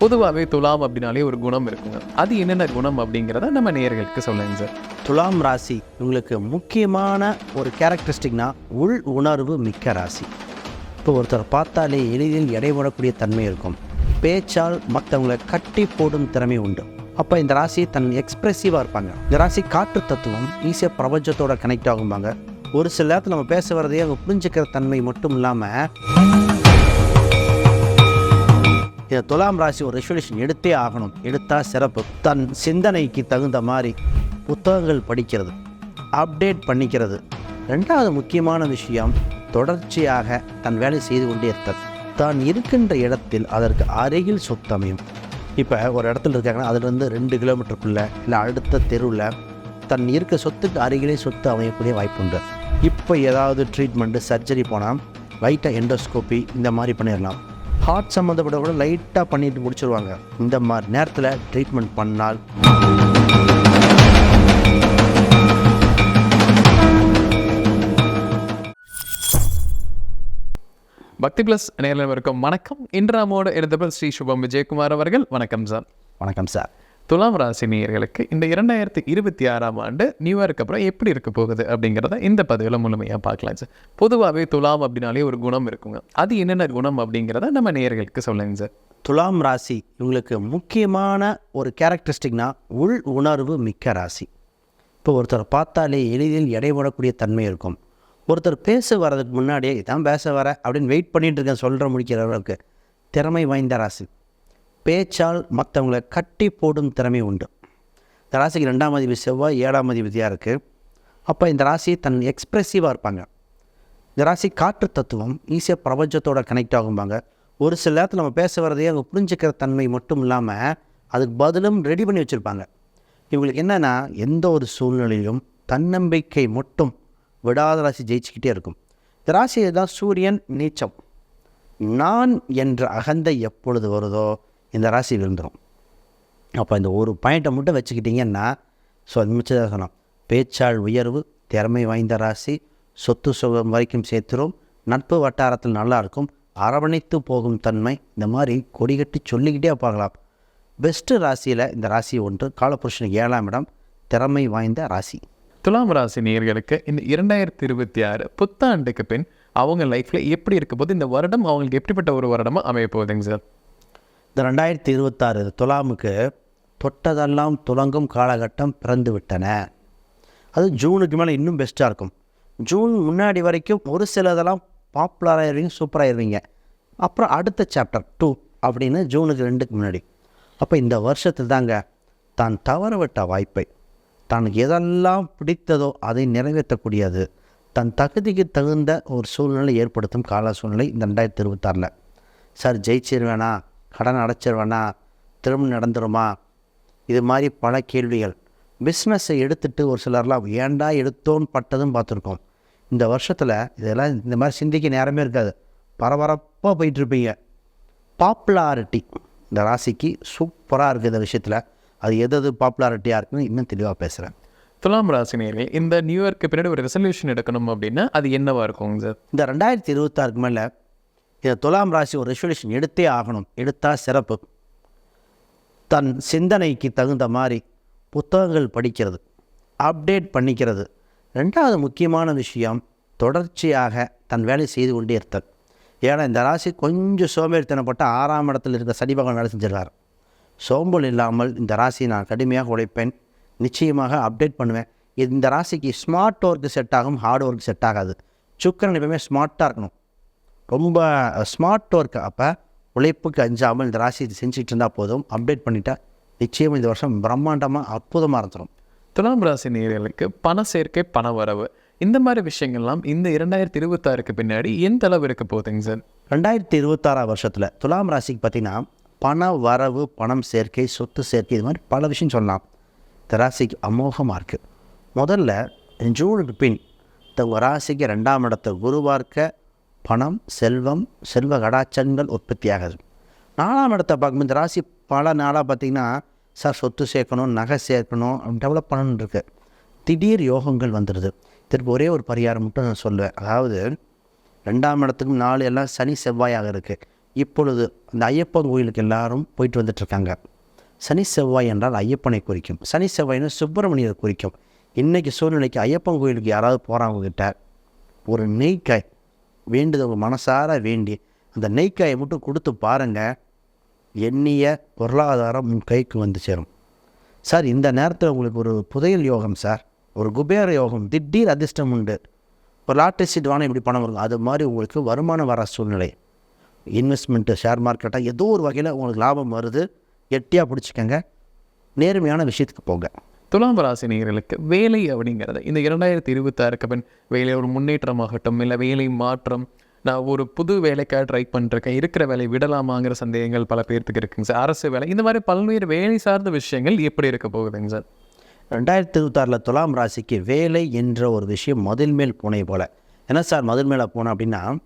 பொதுவாகவே துலாம் அப்படின்னாலே ஒரு குணம் இருக்குங்க. அது என்னென்ன குணம் அப்படிங்கிறத நம்ம நேயர்களுக்கு சொல்லுங்க சார். துலாம் ராசி உங்களுக்கு முக்கியமான ஒரு கேரக்டரிஸ்டிக்னா உள் உணர்வு மிக்க ராசி. இப்போ ஒருத்தர் பார்த்தாலே எளிதில் எடைபடக்கூடிய தன்மை இருக்கும். பேச்சால் மற்றவங்களை கட்டி போடும் திறமை உண்டு. அப்போ இந்த ராசி தன் எக்ஸ்பிரசிவாக இருப்பாங்க. இந்த ராசி காற்று தத்துவம் ஈஸியாக பிரபஞ்சத்தோட கனெக்ட் ஆகும்பாங்க. ஒரு சில நேரத்தில் நம்ம பேச வரதையே அவங்க புரிஞ்சுக்கிற தன்மை மட்டும் இல்லாமல் இந்த துலாம் ராசி ஒரு ரெசல்யூஷன் எடுத்தே ஆகணும். எடுத்தால் சிறப்பு. தன் சிந்தனைக்கு தகுந்த மாதிரி புத்தகங்கள் படிக்கிறது அப்டேட் பண்ணிக்கிறது. ரெண்டாவது முக்கியமான விஷயம் தொடர்ச்சியாக தன் வேலை செய்து கொண்டே இருத்தல். தான் இருக்கின்ற இடத்தில் அதற்கு அருகில் சொத்தமையும் இப்போ ஒரு இடத்துல இருக்காங்கன்னா அதுலேருந்து ரெண்டு கிலோமீட்டருக்குள்ளே இல்லை அடுத்த தெருவில் தன் இருக்க சொத்துக்கு அருகிலே சொத்து அமையக்கூடிய வாய்ப்புண்டு இப்போ ஏதாவது ட்ரீட்மெண்ட்டு சர்ஜரி போனால் லைட்டாக எண்டோஸ்கோப்பி இந்த மாதிரி பண்ணிடலாம் ஹார்ட் சம்மந்தப்பட்ட கூட லைட்டாக பண்ணிட்டு முடிச்சிருவாங்க. இந்த மாதிரி நேரத்தில் ட்ரீட்மெண்ட் பண்ணால். பக்தி பிளஸ் நேரில் இருக்கும் வணக்கம். இன்றாமோடு இருந்தபோது ஸ்ரீ சுபம் விஜயகுமார் அவர்கள். வணக்கம் சார். வணக்கம் சார். துலாம் ராசி நேயர்களுக்கு இந்த இரண்டாயிரத்தி இருபத்தி ஆறாம் ஆண்டு நியூ இயருக்கு அப்புறம் எப்படி இருக்க போகுது அப்படிங்கிறத இந்த பதிவில் முழுமையாக பார்க்கலாம் சார். பொதுவாகவே துலாம் அப்படின்னாலே ஒரு குணம் இருக்குங்க. அது என்னென்ன குணம் அப்படிங்கிறத நம்ம நேயர்களுக்கு சொல்லுங்க சார். துலாம் ராசி இவங்களுக்கு முக்கியமான ஒரு கேரக்டரிஸ்டிக்னா உள் உணர்வு மிக்க ராசி. இப்போ ஒருத்தர் பார்த்தாலே எளிதில் எடைபடக்கூடிய தன்மை இருக்கும். ஒருத்தர் பேச வர்றதுக்கு முன்னாடியே இதான் பேச வர அப்படின்னு வெயிட் பண்ணிகிட்டு இருக்கேன் சொல்கிற முடிக்கிற அளவுக்கு திறமை வாய்ந்த ராசி. பேச்சால் மற்றவங்களை கட்டி போடும் திறமை உண்டு. இந்த ராசிக்கு ரெண்டாம் அதிபதி செவ்வாய் ஏழாம் அதிபதியாக இருக்குது அப்போ இந்த ராசி தன் எக்ஸ்ப்ரெசிவாக இருப்பாங்க. இந்த ராசி காற்று தத்துவம் ஈஸியாக பிரபஞ்சத்தோட கனெக்ட் ஆகும்பாங்க. ஒரு சில நேரத்தில் நம்ம பேச வரதையே அவங்க புரிஞ்சுக்கிற தன்மை மட்டும் இல்லாமல் அதுக்கு பதிலும் ரெடி பண்ணி வச்சுருப்பாங்க. இவங்களுக்கு என்னென்னா எந்த ஒரு சூழ்நிலையிலும் தன்னம்பிக்கை மட்டும் விடாத ராசி ஜெயிச்சுக்கிட்டே இருக்கும். இந்த ராசியை தான் சூரியன் நீச்சம். நான் என்ற அகந்தை எப்பொழுது வருதோ இந்த ராசி விழுந்துடும் அப்போ இந்த ஒரு பாயிண்ட்டை மட்டும் வச்சுக்கிட்டிங்கன்னா ஸோ அது மிச்சதாக சொன்னோம் பேச்சாள் உயர்வு திறமை வாய்ந்த ராசி சொத்து சுகம் வரைக்கும் சேர்த்துரும். நட்பு வட்டாரத்தில் நல்லா இருக்கும். அரவணைத்து போகும் தன்மை இந்த மாதிரி கொடிகட்டி சொல்லிக்கிட்டே பார்க்கலாம். பெஸ்ட்டு ராசியில் இந்த ராசி ஒன்று காலபுருஷனுக்கு ஏழாம் இடம் திறமை வாய்ந்த ராசி. துலாம் ராசி நேர்களுக்கு இந்த இரண்டாயிரத்தி இருபத்தி ஆறு புத்தாண்டுக்கு பின் அவங்க லைஃப்பில் எப்படி இருக்க போது இந்த வருடம் அவங்களுக்கு எப்படிப்பட்ட ஒரு வருடமாக அமைய போகுதுங்க சார்? இந்த ரெண்டாயிரத்தி இருபத்தாறு துலாமுக்கு தொட்டதெல்லாம் துலங்கும் காலகட்டம் பிறந்து விட்டன அது ஜூனுக்கு மேலே இன்னும் பெஸ்ட்டாக இருக்கும். ஜூன் முன்னாடி வரைக்கும் ஒரு சிலதெல்லாம் பாப்புலர் ஆயிருவீங்க சூப்பராக இருவீங்க அப்புறம் அடுத்த சாப்டர் டூ அப்படின்னு ஜூனுக்கு ரெண்டுக்கு முன்னாடி. அப்போ இந்த வருஷத்தில் தாங்க தான் தவறவிட்ட வாய்ப்பை தனக்கு எதெல்லாம் பிடித்ததோ அதை நிறைவேற்றக்கூடியது தன் தகுதிக்கு தகுந்த ஒரு சூழ்நிலை ஏற்படுத்தும் கால சூழ்நிலை இந்த ரெண்டாயிரத்தி இருபத்தாறில். சார் ஜெயிச்சிருவேனா? கடன் அடைச்சிருவேனா? திரும்ப நடந்துருமா? இது மாதிரி பல கேள்விகள். பிஸ்னஸை எடுத்துட்டு ஒரு சிலர்லாம் ஏன்டா எடுத்தோன்னு பட்டதும் பார்த்துருக்கோம். இந்த வருஷத்தில் இதெல்லாம் இந்த மாதிரி சிந்திக்க நேரமே இருக்காது. பரபரப்பாக போயிட்டுருப்பீங்க. பாப்புலாரிட்டி இந்த ராசிக்கு சூப்பராக இருக்குது இந்த விஷயத்தில். அது எது எது பாப்புலாரிட்டியாக இருக்குன்னு இன்னும் தெளிவாக பேசுகிறேன் துலாம் ராசி இந்த நியூ இயர்க்கு பின்னாடி ஒரு ரெசல்யூஷன் எடுக்கணும் அப்படின்னா அது என்னவா இருக்குங்க சார்? இந்த ரெண்டாயிரத்தி இருபத்தாறுக்கு மேலே இந்த துலாம் ராசி ஒரு ரெசல்யூஷன் எடுத்தே ஆகணும். எடுத்தால் சிறப்பு. தன் சிந்தனைக்கு தகுந்த மாதிரி புத்தகங்கள் படிக்கிறது அப்டேட் பண்ணிக்கிறது. ரெண்டாவது முக்கியமான விஷயம் தொடர்ச்சியாக தன் வேலை செய்து கொண்டே இருத்தல். ஏன்னா இந்த ராசி கொஞ்சம் சோம்பேறித்தனப்பட்ட ஆறாம் இடத்துல இருக்க சனி பகவான் வேலை செஞ்சிருக்கார். சோம்பல் இல்லாமல் இந்த ராசி நான் கடுமையாக உழைப்பேன். நிச்சயமாக அப்டேட் பண்ணுவேன். இந்த ராசிக்கு ஸ்மார்ட் ஒர்க்கு செட் ஆகும் ஹார்ட் ஒர்க் செட் ஆகாது. சுக்கரன் எப்பவுமே ஸ்மார்ட்டாக இருக்கணும். ரொம்ப ஸ்மார்ட் ஒர்க் அப்போ உழைப்புக்கு அஞ்சாமல் இந்த ராசி இது செஞ்சுட்டு இருந்தால் போதும். அப்டேட் பண்ணிட்டா நிச்சயம் இந்த வருஷம் பிரம்மாண்டமாக அற்புதமாக இருந்துடும் துலாம் ராசி நேயர்களுக்கு பண சேர்க்கை பண வரவு இந்த மாதிரி விஷயங்கள்லாம் இந்த இரண்டாயிரத்தி இருபத்தாறுக்கு பின்னாடி எந்த அளவு இருக்க போகுதுங்க சார்? ரெண்டாயிரத்தி இருபத்தாறாம் வருஷத்தில் துலாம் ராசிக்கு பார்த்தீங்கன்னா பண வரவு பணம் சேர்க்கை சொத்து சேர்க்கை இது மாதிரி பல விஷயம் சொல்லலாம். இந்த ராசிக்கு அமோகமாக இருக்குது முதல்ல ஜூனுக்கு பின் இந்த ராசிக்கு ரெண்டாம் இடத்தை குருவார்க்க பணம் செல்வம் செல்வ கடாச்சங்கள் உற்பத்தியாகுது நாலாம் இடத்தை பார்க்கும்போது இந்த ராசி பல நாளாக பார்த்திங்கன்னா சார் சொத்து சேர்க்கணும் நகை சேர்க்கணும் டெவலப் பண்ணணுன்னு இருக்கு. திடீர் யோகங்கள் வந்துடுது திருப்பி ஒரே ஒரு பரிகாரம் மட்டும் நான் சொல்லுவேன். அதாவது ரெண்டாம் இடத்துக்கும் நாலு எல்லாம் சனி செவ்வாயாக இருக்குது இப்பொழுது அந்த ஐயப்பன் கோயிலுக்கு எல்லாரும் போயிட்டு வந்துட்டுருக்காங்க சனி செவ்வாய் என்றால் ஐயப்பனை குறிக்கும். சனி செவ்வாய்னு சுப்பிரமணியரை குறிக்கும். இன்றைக்கி சூழ்நிலைக்கு ஐயப்பன் கோயிலுக்கு யாராவது போகிறவங்க கிட்ட ஒரு நெய்க்காய் வேண்டுதவங்க மனசார வேண்டி. அந்த நெய்க்காயை மட்டும் கொடுத்து பாருங்கள் எண்ணிய பொருளாதாரம் உன் கைக்கு வந்து சேரும். சார் இந்த நேரத்தில் உங்களுக்கு ஒரு புதையல் யோகம் சார். ஒரு குபேர யோகம். திடீர் அதிர்ஷ்டம் உண்டு. ஒரு லாட்டரி சீட் வாங்க இப்படி பணம் வரும் அது மாதிரி உங்களுக்கு வருமானம் வர சூழ்நிலை. இன்வெஸ்ட்மெண்ட்டு ஷேர் மார்க்கெட்டாக ஏதோ ஒரு வகையில் உங்களுக்கு லாபம் வருது. கெட்டியாக பிடிச்சிக்கங்க. நேர்மையான விஷயத்துக்கு போங்க. துலாம் ராசி நேர்களுக்கு வேலை அப்படிங்கிறது. இந்த இரண்டாயிரத்தி இருபத்தாறுக்கு பின் வேலை ஒரு முன்னேற்றமாகட்டும் இல்லை வேலை மாற்றம் நான் ஒரு புது வேலைக்காக ட்ரை பண்ணிருக்கேன் இருக்கிற வேலையை விடலாமாங்கிற சந்தேகங்கள் பல பேர்த்துக்கு இருக்குங்க சார். அரசு வேலை இந்த மாதிரி பல்வேறு வேலை சார்ந்த விஷயங்கள் எப்படி இருக்க போகுதுங்க சார்? ரெண்டாயிரத்தி இருபத்தாறில் துலாம் ராசிக்கு வேலை என்ற ஒரு விஷயம் மதில் மேல் பூனை போல. என்ன சார் மதில் மேலே போனோம் அப்படின்னா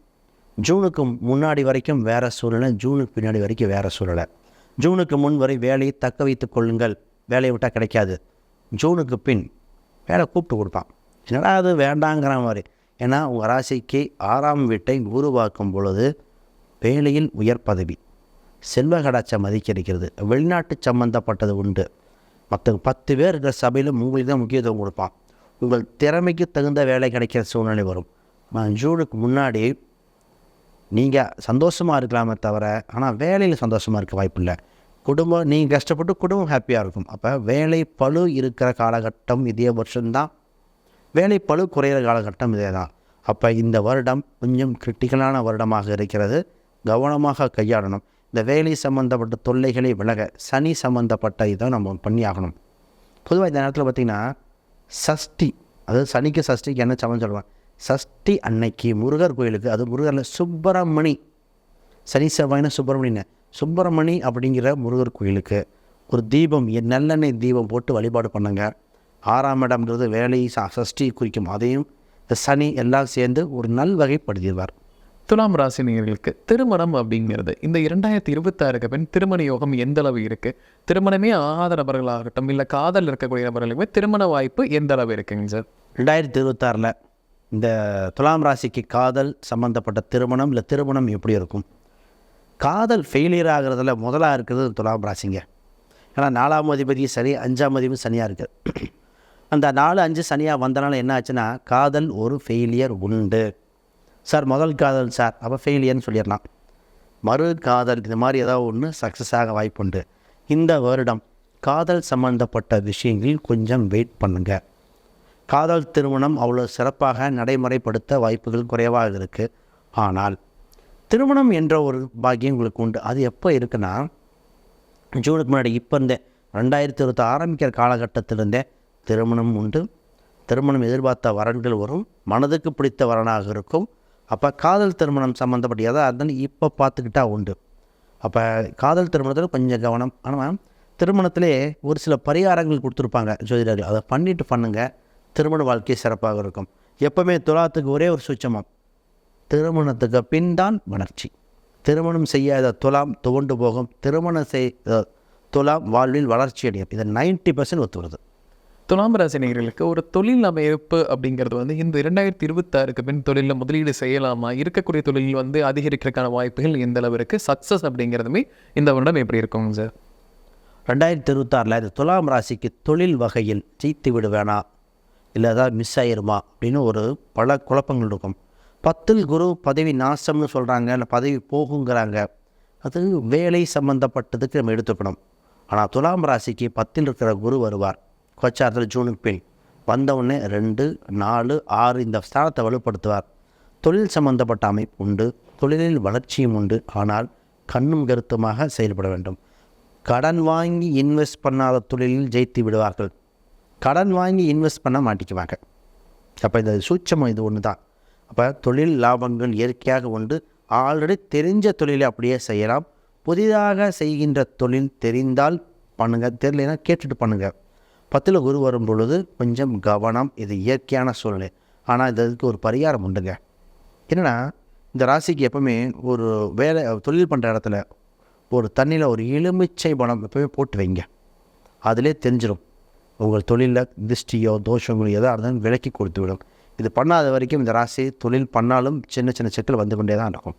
ஜூனுக்கு முன்னாடி வரைக்கும் வேறு சூழ்நிலை ஜூனுக்கு பின்னாடி வரைக்கும் வேறு சூழ்நிலை. ஜூனுக்கு முன் வரை வேலையை தக்க வைத்துக் கொள்ளுங்கள். வேலையை விட்டால் கிடைக்காது. ஜூனுக்கு பின் வேலை கூப்பிட்டு கொடுப்பான். என்னடா அது வேண்டாங்கிற மாதிரி ஏன்னா உங்கள் ராசிக்கு ஆறாம் வீட்டை உருவாக்கும் பொழுது வேலையில் உயர் பதவி. செல்வ கடாச்சம் அதிகரிக்கிறது வெளிநாட்டு சம்பந்தப்பட்டது உண்டு. மற்ற பத்து பேர் இருக்கிற சபையில் உங்களுக்கு தான் முக்கியத்துவம் கொடுப்பான். உங்கள் திறமைக்கு தகுந்த வேலை கிடைக்கிற சூழ்நிலை வரும். ஜூனுக்கு முன்னாடி நீங்கள் சந்தோஷமாக இருக்கலாமே தவிர ஆனால் வேலையில் சந்தோஷமாக இருக்க வாய்ப்பில்லை. குடும்பம் நீங்கள் கஷ்டப்பட்டு குடும்பம் ஹாப்பியாக இருக்கும். அப்போ வேலை பழு இருக்கிற காலகட்டம் இதே வருஷம்தான். வேலை பழு குறையிற காலகட்டம் இதே தான். அப்போ இந்த வருடம் கொஞ்சம் கிரிட்டிக்கலான வருடமாக இருக்கிறது. கவனமாக கையாளணும். இந்த வேலை சம்மந்தப்பட்ட தொல்லைகளை விலக சனி சம்மந்தப்பட்ட இதை நம்ம பண்ணி ஆகணும் பொதுவாக இந்த நேரத்தில் பார்த்திங்கன்னா சஷ்டி அதாவது சனிக்கு சஷ்டிக்கு என்ன சமன் சொல்லுவாங்க சஷ்டி அன்னைக்கு முருகர் கோயிலுக்கு அது முருகரில் சுப்பிரமணி சனி செவ்வாய்னா சுப்பிரமணியன் சுப்பிரமணி அப்படிங்கிற முருகர் கோயிலுக்கு ஒரு தீபம் நல்லெண்ணெய் தீபம் போட்டு வழிபாடு பண்ணுங்க. ஆறாம் இடம்ன்றது வேலை சஷ்டி குறிக்கும். அதையும் சனி எல்லாம் சேர்ந்து ஒரு நல்வகைப்படுத்திடுவார் துலாம் ராசி நேயர்களுக்கு திருமணம் அப்படிங்கிறது இந்த இரண்டாயிரத்தி இருபத்தாறுக்கு பின் திருமண யோகம் எந்த அளவு இருக்கு? திருமணமே ஆகாத நபர்களாகட்டும் இல்லை காதல் இருக்கக்கூடிய நபர்களுக்குமே திருமண வாய்ப்பு எந்த அளவு இருக்குங்க சார்? ரெண்டாயிரத்தி இருபத்தாறில் இந்த துலாம் ராசிக்கு காதல் சம்மந்தப்பட்ட திருமணம் இல்லை திருமணம் எப்படி இருக்கும்? காதல் ஃபெயிலியர் ஆகிறதுல முதலாக இருக்கிறது துலாம் ராசிங்க. ஏன்னா நாலாம் அதிபதி சரி அஞ்சாம் அதிபதியும் சனியாக இருக்குது அந்த நாலு அஞ்சு சனியாக வந்தனால என்ன ஆச்சுன்னா காதல் ஒரு ஃபெயிலியர் உண்டு. சார் முதல் காதல் சார் அப்போ ஃபெயிலியர்னு சொல்லிடலாம். மறு காதல் இது மாதிரி ஏதாவது ஒன்று சக்ஸஸ் ஆக வாய்ப்புண்டு இந்த வருடம் காதல் சம்பந்தப்பட்ட விஷயங்களில் கொஞ்சம் வெயிட் பண்ணுங்கள் காதல் திருமணம் அவ்வளோ சிறப்பாக நடைமுறைப்படுத்த வாய்ப்புகள் குறைவாக இருக்குது ஆனால் திருமணம் என்ற ஒரு பாக்கியம் உங்களுக்கு உண்டு. அது எப்போ இருக்குன்னா ஜூனுக்கு முன்னாடி இப்போ இருந்தே ரெண்டாயிரத்தி இருபத்தி ஆரம்பிக்கிற காலகட்டத்திலிருந்தே திருமணம் உண்டு. திருமணம் எதிர்பார்த்த வரன்கள் வரும். மனதுக்கு பிடித்த வரனாக இருக்கும். அப்போ காதல் திருமணம் சம்மந்தப்பட்ட எதாக இருந்தாலும் இப்போ பார்த்துக்கிட்டா உண்டு. அப்போ காதல் திருமணத்தில் கொஞ்சம் கவனம். ஆனால் திருமணத்திலே ஒரு சில பரிகாரங்கள் கொடுத்துருப்பாங்க ஜோதிடர்கள். அதை பண்ணிட்டு பண்ணுங்கள் திருமண வாழ்க்கை சிறப்பாக இருக்கும். எப்போவுமே துலாத்துக்கு ஒரே ஒரு சுச்சமாக திருமணத்துக்கு பின் தான் வளர்ச்சி. திருமணம் செய்யாத துலாம் துவண்டு போகும். திருமணம் செய் அஹ், துலாம் வாழ்வில் வளர்ச்சி அடையும். இது நைன்ட்டி பர்சன்ட் ஒத்து வருது துலாம் ராசி நேயர்களுக்கு ஒரு தொழில் அமைப்பு அப்படிங்கிறது வந்து இந்த இரண்டாயிரத்தி இருபத்தாறுக்கு பின் தொழிலில் முதலீடு செய்யலாமா? இருக்கக்கூடிய தொழில் வந்து அதிகரிக்கிறதுக்கான வாய்ப்புகள் எந்த அளவு இருக்குது சக்ஸஸ் அப்படிங்கிறதுமே இந்த வருடம் எப்படி இருக்குங்க சார்? ரெண்டாயிரத்தி இருபத்தாறில் இந்த துலாம் ராசிக்கு தொழில் வகையில் ஜெயித்து விடுவேனா? இல்லை ஏதாவது மிஸ் ஆயிருமா? அப்படின்னு ஒரு பல குழப்பங்கள் இருக்கும். பத்தில் குரு பதவி நாசம்னு சொல்கிறாங்க இல்லை பதவி போகுங்கிறாங்க. அது வேலை சம்மந்தப்பட்டதுக்கு நம்ம எடுத்துக்கணும். ஆனால் துலாம் ராசிக்கு பத்தில் இருக்கிற குரு வருவார். கோச்சாரத்தில் ஜூனுக்கு பின் வந்தவுடனே ரெண்டு நாலு ஆறு இந்த ஸ்தானத்தை வலுப்படுத்துவார். தொழில் சம்பந்தப்பட்ட அமைப்பு உண்டு தொழிலில் வளர்ச்சியும் உண்டு. ஆனால் கண்ணும் கருத்துமாக செயல்பட வேண்டும். கடன் வாங்கி இன்வெஸ்ட் பண்ணாத தொழிலில் ஜெயித்து விடுவார்கள். கடன் வாங்கி இன்வெஸ்ட் பண்ண மாட்டிக்குவாங்க. அப்போ இந்த சூட்சமம் இது ஒன்று தான் அப்போ தொழில் லாபங்கள் இயற்கையாக உண்டு. ஆல்ரெடி தெரிஞ்ச தொழிலை அப்படியே செய்யலாம். புதிதாக செய்கின்ற தொழில் தெரிந்தால் பண்ணுங்கள் தெரியலனா கேட்டுட்டு பண்ணுங்கள் பத்தில் குரு வரும் பொழுது கொஞ்சம் கவனம் இது இயற்கையான சூழ்நிலை. ஆனால் இதுக்கு ஒரு பரிகாரம் உண்டுங்க. என்னென்னா இந்த ராசிக்கு எப்பவுமே ஒரு வேலை தொழில் பண்ணுற இடத்துல ஒரு தண்ணியில் ஒரு எலுமிச்சை பணம் எப்பவுமே போட்டு வைங்க. அதிலே தெரிஞ்சிடும் உங்கள் தொழிலில் திருஷ்டியோ தோஷங்களோ எதாக இருந்தாலும் விலக்கி கொடுத்து விடும். இது பண்ணாத வரைக்கும் இந்த ராசி தொழில் பண்ணாலும் சின்ன சின்ன சிக்கல் வந்து கொண்டே தான் இருக்கும்.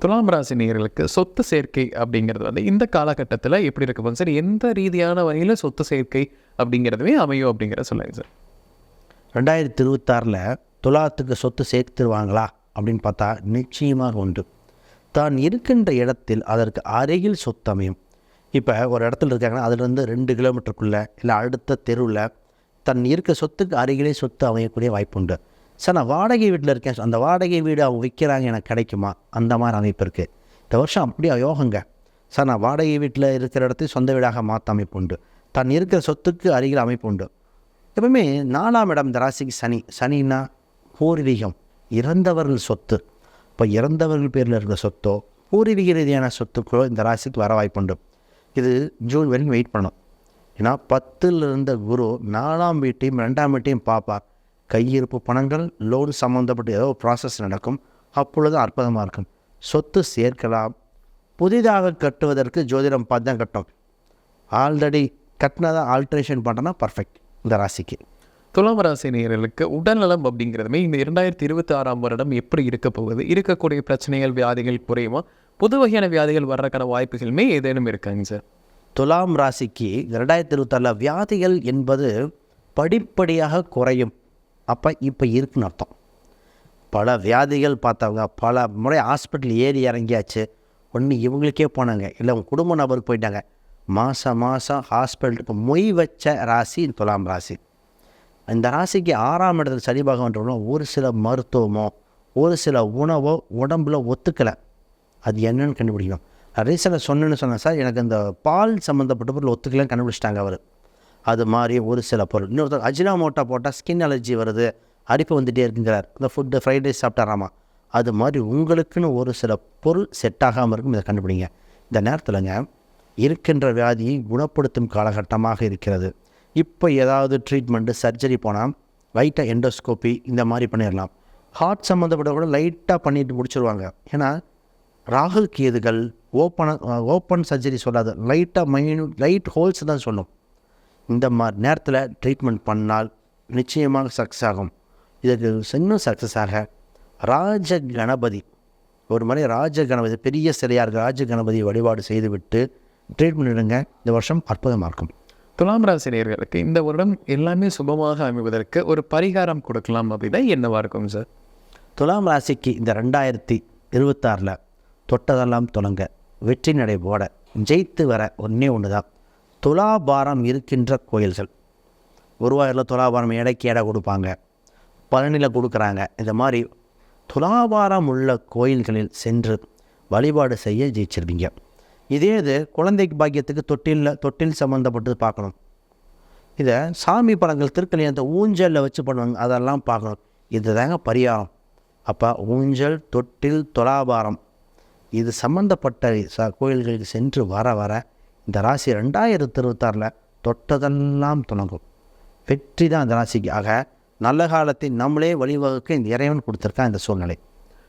துலாம் ராசி நேயர்களுக்கு சொத்து சேர்க்கை அப்படிங்கிறது வந்து இந்த காலகட்டத்தில் எப்படி இருக்கு? சார் எந்த ரீதியான வகையில் சொத்து சேர்க்கை அப்படிங்கிறதுவே அமையும் அப்படிங்கிறத சொல்லுங்க சார். ரெண்டாயிரத்தி இருபத்தாறில் துலாத்துக்கு சொத்து சேர்த்துருவாங்களா அப்படின்னு பார்த்தா நிச்சயமாக உண்டு. தான் இருக்கின்ற இடத்தில் அதற்கு அருகில் சொத்து அமையும். இப்போ ஒரு இடத்துல இருக்காங்கன்னா அதுலேருந்து ரெண்டு கிலோமீட்டருக்குள்ளே இல்லை அடுத்த தெருவில் தன் இருக்க சொத்துக்கு அருகிலே சொத்து அமையக்கூடிய வாய்ப்பு உண்டு சார் நான் வாடகை வீட்டில் இருக்கேன். அந்த வாடகை வீடு அவங்க விற்கிறாங்க எனக்கு கிடைக்குமா? அந்த மாதிரி அமைப்பு இருக்குது இந்த வருஷம் அப்படியே யோகங்க? சார் நான் வாடகை வீட்டில் இருக்கிற இடத்தையும் சொந்த வீடாக மாற்ற அமைப்பு உண்டு. தன் இருக்கிற சொத்துக்கு அருகில் அமைப்பு உண்டு. எப்பவுமே நாலாம் இடம் இந்த ராசிக்கு சனி. சனின்னா பூர்வீகம் இறந்தவர்கள் சொத்து. இப்போ இறந்தவர்கள் பேரில் இருக்கிற சொத்தோ பூர்வீக ரீதியான சொத்துக்களோ இந்த ராசிக்கு வர வாய்ப்புண்டு இது ஜூன் வரைக்கும் வெயிட் பண்ணும் ஏன்னா பத்தில் இருந்த குரு நாலாம் வீட்டையும் ரெண்டாம் வீட்டையும் பார்ப்பார். கையிருப்பு பணங்கள் லோன் சம்மந்தப்பட்ட ஏதோ ப்ராசஸ் நடக்கும். அப்பொழுது அற்புதமாக இருக்கும். சொத்து சேர்க்கலாம். புதிதாக கட்டுவதற்கு ஜோதிடம் பார்த்து தான் கட்டணும். ஆல்ரெடி கட்டினதை ஆல்ட்ரேஷன் பண்ணனா பர்ஃபெக்ட் இந்த ராசிக்கு. துலாம் ராசி நேயர்களுக்கு உடல்நலம் அப்படிங்கிறதுமே இந்த இரண்டாயிரத்தி இருபத்தி ஆறாம் வருடம் எப்படி இருக்க போகுது? இருக்கக்கூடிய பிரச்சனைகள் வியாதிகள் குறையுமா? புது வகையான வியாதிகள் வர்றதுக்கான வாய்ப்புகளுமே ஏதேனும் இருக்காங்க சார்? துலாம் ராசிக்கு ரெண்டாயிரத்தி இருபத்தாறில் வியாதிகள் என்பது படிப்படியாக குறையும். அப்போ இப்போ இருக்குன்னு அர்த்தம். பல வியாதிகள் பார்த்தவங்க பல முறை ஹாஸ்பிட்டல் ஏறி இறங்கியாச்சு. ஒன்று இவங்களுக்கே போனாங்க. இல்லை உங்கள் குடும்ப நபருக்கு போயிட்டாங்க. மாதம் மாதம் ஹாஸ்பிட்டலுக்கு மொய் வச்ச ராசி துலாம் ராசி. இந்த ராசிக்கு ஆறாம் இடத்துல சனி பகவான் ஒரு சில மருத்துவமோ ஒரு சில உணவோ உடம்புல ஒத்துக்கலை. அது என்னன்னு கண்டுபிடிக்கணும். ரீசனை சொன்னேன்னு சொன்னேன் சார் எனக்கு இந்த பால் சம்மந்தப்பட்ட பொருள் ஒத்துக்கலன்னு கண்டுபிடிச்சிட்டாங்க அவர். அது மாதிரி ஒரு சில பொருள். இன்னொருத்தர் அஜினாமோட்டா போட்டால் ஸ்கின் அலர்ஜி வருது அரிப்பு வந்துகிட்டே இருக்குங்கிறார். இந்த ஃபுட்டு ஃப்ரைட் ரைஸ் சாப்பிட்டாராமா? அது மாதிரி உங்களுக்குன்னு ஒரு சில பொருள் செட் ஆகாமல் இருக்கும் இதை கண்டுபிடிங்க. இந்த நேரத்தில்ங்க இருக்கின்ற வியாதியை குணப்படுத்தும் காலகட்டமாக இருக்கிறது. இப்போ ஏதாவது ட்ரீட்மெண்ட்டு சர்ஜரி போனால் லைட்டாக எண்டோஸ்கோப்பி இந்த மாதிரி பண்ணிடலாம். ஹார்ட் சம்மந்தப்பட்ட கூட லைட்டாக பண்ணிட்டு முடிச்சிருவாங்க. ஏன்னா ராகுல் கேதுகள் ஓப்பன ஓப்பன் சர்ஜரி சொல்லாது. லைட்டாக மைனு லைட் ஹோல்ஸ் தான் சொல்லும் இந்த மாதிரி நேரத்தில் ட்ரீட்மெண்ட் பண்ணால் நிச்சயமாக சக்ஸஸ் ஆகும். இதுக்கு இன்னும் சக்ஸஸ் ஆக ராஜ கணபதி ஒரு மாதிரி ராஜ கணபதி பெரிய சிலையாக இருக்க ராஜ கணபதி வழிபாடு செய்துவிட்டு ட்ரீட்மெண்ட் எடுங்க. இந்த வருஷம் அற்புதமாக இருக்கும். துலாம் ராசி நேயர்களுக்கு இந்த வருடம் எல்லாமே சுபமாக அமைவதற்கு ஒரு பரிகாரம் கொடுக்கலாம் அப்படின்னா என்னவா இருக்கும் சார்? துலாம் ராசிக்கு இந்த ரெண்டாயிரத்தி இருபத்தாறில் தொட்டதெல்லாம் தொடங்க. வெற்றி நடை போட. ஜெயித்து வர ஒன்றே ஒன்று தான் துலாபாரம் இருக்கின்ற கோயில்கள். குருவாயூரில் துலாபாரம் எடைக்கு எடை கொடுப்பாங்க. பழனியில் கொடுக்குறாங்க. இந்த மாதிரி துலாபாரம் உள்ள கோயில்களில் சென்று வழிபாடு செய்ய ஜெயிச்சிருவீங்க இதே இது குழந்தைக்கு பாக்கியத்துக்கு தொட்டிலில் தொட்டில் சம்மந்தப்பட்டது பார்க்கணும். இதை சாமி படங்கள் திருக்கல்யாணத்தை ஊஞ்சலில் வச்சு பண்ணுவாங்க. அதெல்லாம் பார்க்கணும். இதுதாங்க பரிகாரம். அப்போ ஊஞ்சல் தொட்டில் துலாபாரம். இது சம்பந்தப்பட்ட ச கோயில்களுக்கு சென்று வர வர இந்த ராசி ரெண்டாயிரத்தி இருபத்தாறில் தொட்டதெல்லாம் தொடங்கும் வெற்றி தான் இந்த ராசிக்கு. ஆக நல்ல காலத்தை நம்மளே வழிவகுக்க இந்த இறைவன் கொடுத்துருக்கான் இந்த சூழ்நிலை.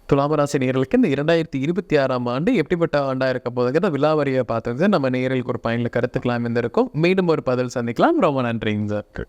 துலாம் ராசி நேயர்களுக்கு இந்த இரண்டாயிரத்தி இருபத்தி ஆறாம் ஆண்டு எப்படிப்பட்ட ஆண்டாக இருக்க போதுங்கிறத விலாவரியை பார்த்தது நம்ம நேயர்களுக்கு ஒரு பயனில் கருத்துக்கலாம் இருந்திருக்கும் மீண்டும் ஒரு பதில் சந்திக்கலாம். ரொம்ப நன்றிங்க சார்.